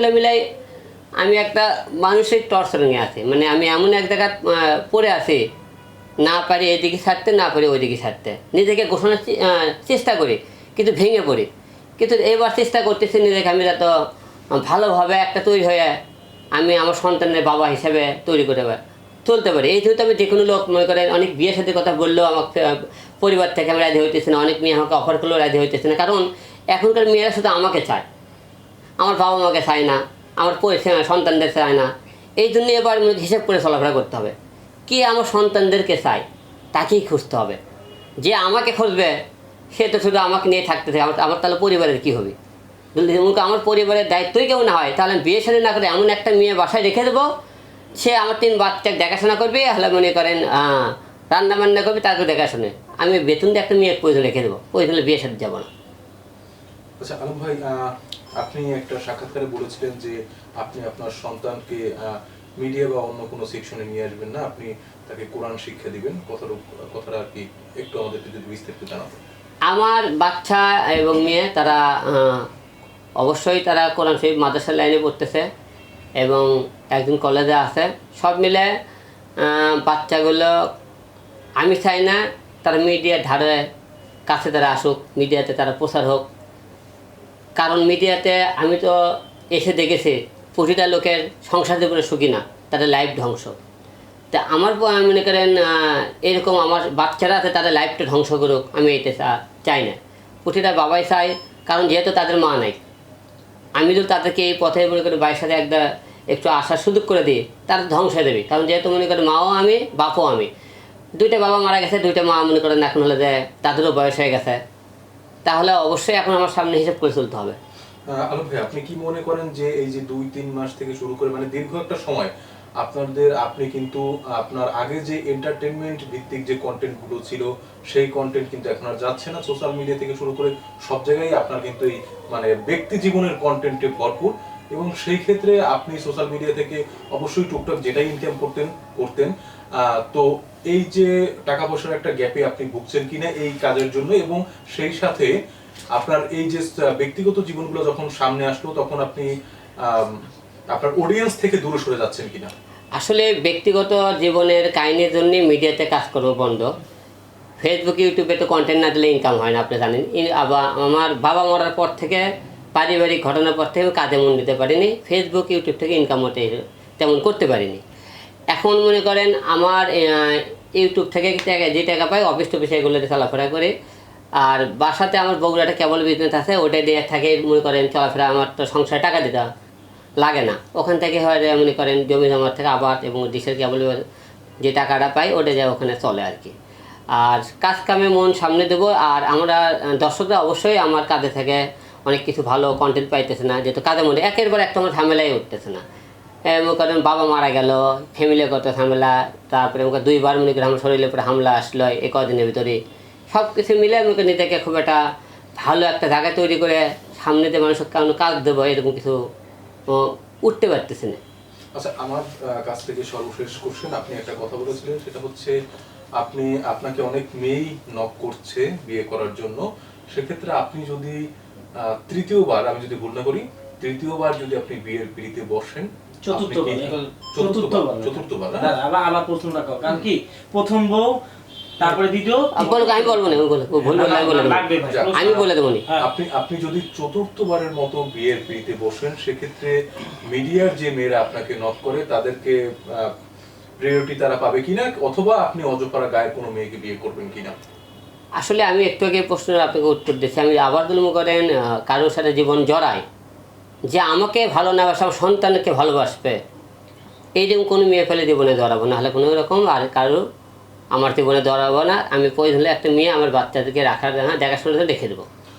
মিলে মিলাই আমি একটা মানসিক টর্চারিংয়ে আছি। মানে আমি এমন এক জায়গায় পড়ে আছি, না পারি এদিকে ছাড়তে, না পারি ওইদিকে ছাড়তে। নিজেকে ঘোষণার চেষ্টা করি, কিন্তু ভেঙে পড়ি। কিন্তু এবার চেষ্টা করতেছি নিজেকে, আমি যাতে ভালোভাবে একটা তৈরি হয়ে আমি আমার সন্তানের বাবা হিসেবে তৈরি করে বা- চলতে পারি। এই যেহেতু আমি যে কোনো লোক, মনে করেন অনেক বিয়ের সাথে কথা বললেও আমাকে পরিবার থেকে আমি রাজি হইতেছি না, অনেক মেয়ে আমাকে অফার করলেও রাজি হইতেছে না। কারণ এখনকার মেয়েরা শুধু আমাকে চায়। আমার বাবা মাকে চায় না, আমার পরি- সন্তানদের চায় না। এই জন্য এবার হিসেব করে চলাফেরা করতে হবে। কে আমার সন্তানদেরকে চায়, তাকেই খুঁজতে হবে। যে আমাকে খুঁজবে, সে তো শুধু আমাকে নিয়ে থাকতে থাকে আমার আমার তাহলে পরিবারের কী হবে? যদি আমার পরিবারের দায়িত্বই কেউ না হয়, তাহলে বিয়ে শাদী না করে এমন একটা মেয়ে বাসায় রেখে দেবো, সে আমার তিন বাচ্চাকে দেখাশোনা করবে হলে মনে করেন রান্না বান্না করবে, তারপর দেখাশোনা। আমি বেতন দিয়ে একটা মেয়ের প্রয়োজন রেখে দেবো প্রয়োজন বিয়ে সাথে যাব না। আচ্ছা ভাই আপনি একটা সাক্ষাৎকারে বলেছিলেন যে আপনি আপনার সন্তানকে মিডিয়া বা অন্য কোনো সেকশনে নিয়ে আসবেন না, আপনি তাকে কোরআন শিক্ষা দিবেন। কথাটা কথাটা আর কি একটু আমাদেরকে যদি বিস্তারিত জানাবেন আমার বাচ্চা এবং মেয়ে, তারা অবশ্যই তারা কোরআন শরীফ মাদ্রাসার লাইনে পড়তেছে এবং একজন কলেজে আছে। সব মিলে বাচ্চাগুলো, আমি চাই না তারা মিডিয়ার ধারে কাছে তারা আসুক মিডিয়াতে তারা প্রচার হোক। কারণ মিডিয়াতে আমি তো এসে দেখেছি প্রতিটা লোকের সংসার জীবনে সুখী না, তাদের লাইফ ধ্বংস। তা আমার মনে করেন এরকম আমার বাচ্চারা আছে, তাদের লাইফটা ধ্বংস করুক, আমি এটা চাই না। প্রতিটা বাবাই চায়, কারণ যেহেতু তাদের মা নাই। আমি যদি তাদেরকে এই পথে মনে করি বাইরের সাথে একটা, একটু আসার সুযোগ করে দিই, তারা ধ্বংস হয়ে দেবে কারণ যেহেতু মনে করেন মাও আমি, বাপও আমি। দুইটা বাবা মারা গেছে, দুইটা মা মনে করেন এখন হলে যে তাদেরও বয়স হয়ে গেছে। তাহলে অবশ্যই এখন আমার সামনে হিসেব করে চলতে হবে। আলোক ভাই, আপনি কি মনে করেন যে এই যে দুই, তিন মাস থেকে শুরু করে মানে দীর্ঘ একটা সময় আপনাদের, আপনি কিন্তু আপনার আগে যে এন্টারটেনমেন্ট ভিত্তিক যে কন্টেন্টগুলো ছিল, সেই কন্টেন্ট কিন্তু এখন আর যাচ্ছে না। সোশ্যাল মিডিয়া থেকে শুরু করে সব জায়গায় আপনার কিন্তু এই মানে ব্যক্তি জীবনের কন্টেন্টে ভরপুর। এবং সেই ক্ষেত্রে আপনি সোশ্যাল মিডিয়া থেকে অবশ্যই টুকটাক যেটাই ইনকাম করতেন করতেন। তো এই যে টাকা পয়সার একটা গ্যাপে আপনি ভুগছেন কিনা এই কাজের জন্য এবং সেই সাথে আপনার এই যে ব্যক্তিগত জীবনগুলো যখন সামনে আসলো, তখন আপনি আপনার অডিয়েন্স থেকে দূরে সরে যাচ্ছেন কিনা? আসলে ব্যক্তিগত জীবনের কাহিনীর জন্য মিডিয়াতে কাজ করব বন্ধ। ফেসবুক ইউটিউবে তো কন্টেন্ট না দিলে ইনকাম হয় না, আপনি জানেন। আবার আমার বাবা মরার পর থেকে পারিবারিক ঘটনার পর থেকে কাজে মন দিতে পারিনি ফেসবুক ইউটিউব থেকে ইনকাম হতে তেমন করতে পারিনি। এখন মনে করেন আমার ইউটিউব থেকে টাকা- যে টাকা পাই অফিস টফিস এগুলোতে চলাফেরা করে। আর বাসাতে আমার বগুড়াটা কেবল বিজনেস আছে, ওটাই দিয়ে থাকে, মনে করেন চলাফেরা আমার তো সংসারে টাকা দিতে লাগে না। ওখান থেকে হয় মনে করেন জমি জমার থেকে আবাদ এবং ডিসেল কেবল যে টাকাটা পাই, ওটা যায় ওখানে চলে আর কি। আর কাজ কামে মন সামনে দেবো, আর আমরা দর্শকরা অবশ্যই আমার কাজে থেকে অনেক কিছু ভালো কন্টেন্ট পাইতেছে না, যেহেতু কাজের মধ্যে একের পর একটা আমার ঝামেলাই উঠতেছে না। মনে করেন বাবা মারা গেল ফ্যামিলিগত ঝামেলা, তারপরে করেন দুইবার মনে করেন আমার শরীরের উপরে হামলা আসলো এই কদিনের ভিতরে। সব কিছু মিলে মনে নিজেকে খুব একটা ভালো একটা জায়গা তৈরি করে সামনে দিয়ে মানুষের কারণ কাজ দেবো এরকম কিছু উঠতে পারতেছে না। আচ্ছা আমার কাছ থেকে সর্বশেষ কোশ্চেন আপনি একটা কথা বলেছিলেন, সেটা হচ্ছে আপনি, আপনাকে অনেক মেয়েই নক করছে বিয়ে করার জন্য। সেক্ষেত্রে আপনি যদি তৃতীয়বার আমি যদি ভুল না করি তৃতীয়বার যদি আপনি বিয়ের পিড়িতে বসেন আপনি চতুর্থবার চতুর্থবার হ্যাঁ? আবার আবার প্রশ্ন রাখো কারণ কি প্রথম বউ তারপরে দ্বিতীয় আমি বলব না বলে দেবো আমি বলে দেবো হ্যাঁ। আপনি আপনি যদি চতুর্থবারের মতো বিয়ের পিড়িতে বসেন সেক্ষেত্রে মিডিয়ার যে মেয়েরা আপনাকে নক করে তাদেরকে প্রিয়রিটি তারা পাবে কিনা অথবা আপনি অজপাড়া গায়ের কোনো মেয়েকে বিয়ে করবেন কিনা আসলে আমি একটু আগে প্রশ্নের আপনাকে উত্তর দিচ্ছি আমি আবার দুলম করেন কারোর সাথে জীবন জড়াই যে আমাকে ভালো না বাসা আমার সন্তানকে ভালোবাসবে এই এইরকম কোনো মেয়ে ফেলে জীবনে ধরাবো না। হলে কোনো রকম আর কারও আমার জীবনে ধরাবো না। আমি প্রয়োজন হলে একটা মেয়ে আমার বাচ্চাদেরকে রাখার দেখাশোনা রেখে দেবো।